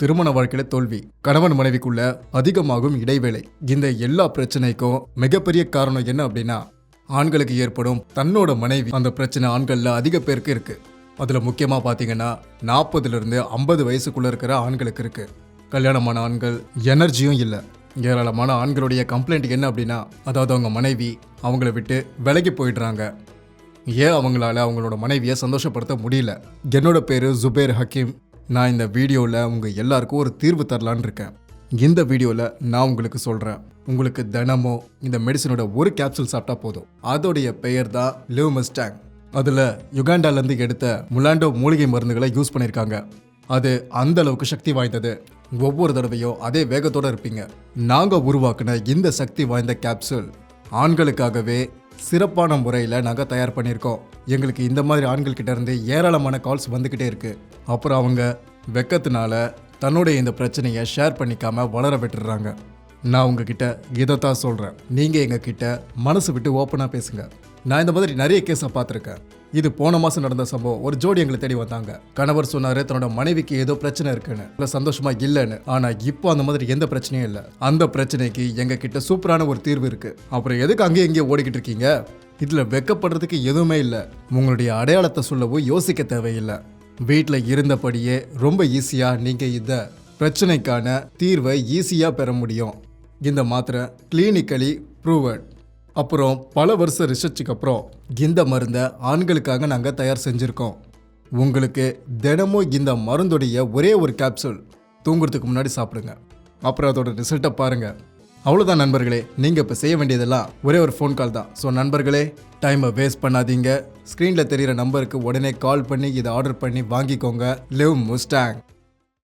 திருமண வாழ்க்கையில தோல்வி. கணவன் மனைவிக்குள்ள அதிகமாகும் இடைவேளை. இந்த எல்லா பிரச்சனைக்கும் மிகப்பெரிய காரணம் என்ன அப்படின்னா ஆண்களுக்கு ஏற்படும் தன்னோட மனைவி அந்த பிரச்சனை ஆண்கள்ல அதிக பேருக்கு இருக்கு. அதுல முக்கியமா பாத்தீங்கன்னா நாற்பதுல இருந்து ஐம்பது வயசுக்குள்ள இருக்கிற ஆண்களுக்கு இருக்கு. கல்யாணமான ஆண்கள் எனர்ஜியும் இல்லை. ஏராளமான ஆண்களுடைய கம்ப்ளைண்ட் என்ன அப்படின்னா அதாவது அவங்க மனைவி அவங்கள விட்டு விலகி போயிடுறாங்க. ஏன் அவங்களால அவங்களோட மனைவியை சந்தோஷப்படுத்த முடியல? என்னோட பேர் ஜுபேர் ஹக்கீம். நான் இந்த வீடியோவில் உங்கள் எல்லாருக்கும் ஒரு தீர்வு தரலான்னு இருக்கேன். இந்த வீடியோவில் நான் உங்களுக்கு சொல்கிறேன் உங்களுக்கு தினமும் இந்த மெடிசனோட ஒரு கேப்சூல் சாப்பிட்டா போதும். அதோடைய பெயர் தான் லிவ் மஸ்டாங் அதில் யுகாண்டாலேருந்து எடுத்த முலாண்டோ மூலிகை மருந்துகளை யூஸ் பண்ணியிருக்காங்க அது அந்த அளவுக்கு சக்தி வாய்ந்தது. ஒவ்வொரு தடவையும் அதே வேகத்தோடு இருப்பீங்க. நாங்கள் உருவாக்குன இந்த சக்தி வாய்ந்த கேப்சூல் ஆண்களுக்காகவே சிறப்பான முறையில் நாங்கள் தயார் பண்ணியிருக்கோம். எங்களுக்கு இந்த மாதிரி ஆண்கள் இருந்து ஏராளமான கால்ஸ் வந்துக்கிட்டே இருக்குது அப்புறம் அவங்க வெக்கத்தினால தன்னுடைய இந்த பிரச்சனையை ஷேர் பண்ணிக்காம வளர விட்டுடுறாங்க நான் உங்ககிட்ட இதை தான் சொல்கிறேன் நீங்கள் எங்ககிட்ட மனசு விட்டு ஓப்பனாக பேசுங்க. நான் இந்த மாதிரி நிறைய கேஸை பார்த்துருக்கேன். இது போன மாதம் நடந்த சம்பவம். ஒரு ஜோடி எங்களை தேடி வந்தாங்க. கணவர் சொன்னார் தன்னோட மனைவிக்கு ஏதோ பிரச்சனை இருக்குன்னு. இல்லை சந்தோஷமா இல்லைன்னு. ஆனால் இப்போ அந்த மாதிரி எந்த பிரச்சனையும் இல்லை. அந்த பிரச்சனைக்கு எங்கள் கிட்ட சூப்பரான ஒரு தீர்வு இருக்குது அப்புறம் எதுக்கு அங்கேயும் இங்கேயும் ஓடிக்கிட்டு இருக்கீங்க? இதில் வெக்கப்படுறதுக்கு எதுவுமே இல்லை. உங்களுடைய அடையாளத்தை சொல்லவும் யோசிக்க தேவையில்லை. வீட்டில் இருந்தபடியே ரொம்ப ஈஸியாக நீங்கள் இந்த பிரச்சனைக்கான தீர்வை ஈஸியாக பெற முடியும். இந்த மாத்திரை கிளினிக்கலி ப்ரூவட் அப்புறம் பல வருஷ ரிசர்ச்சுக்கு அப்புறம் இந்த மருந்தை ஆண்களுக்காக நாங்கள் தயார் செஞ்சுருக்கோம். உங்களுக்கு தினமும் இந்த மருந்துடைய ஒரே ஒரு கேப்சூல் தூங்குறதுக்கு முன்னாடி சாப்பிடுங்க. அப்புறம் அதோட ரிசல்ட்டை பாருங்கள் அவ்வளோதான் நண்பர்களே நீங்கள் இப்போ செய்ய வேண்டியதெல்லாம் ஒரே ஒரு ஃபோன் கால் தான். ஸோ நண்பர்களே டைமை வேஸ்ட் பண்ணாதீங்க. ஸ்க்ரீனில் தெரிகிற நம்பருக்கு உடனே கால் பண்ணி இதை ஆர்டர் பண்ணி வாங்கிக்கோங்க. Live Mustang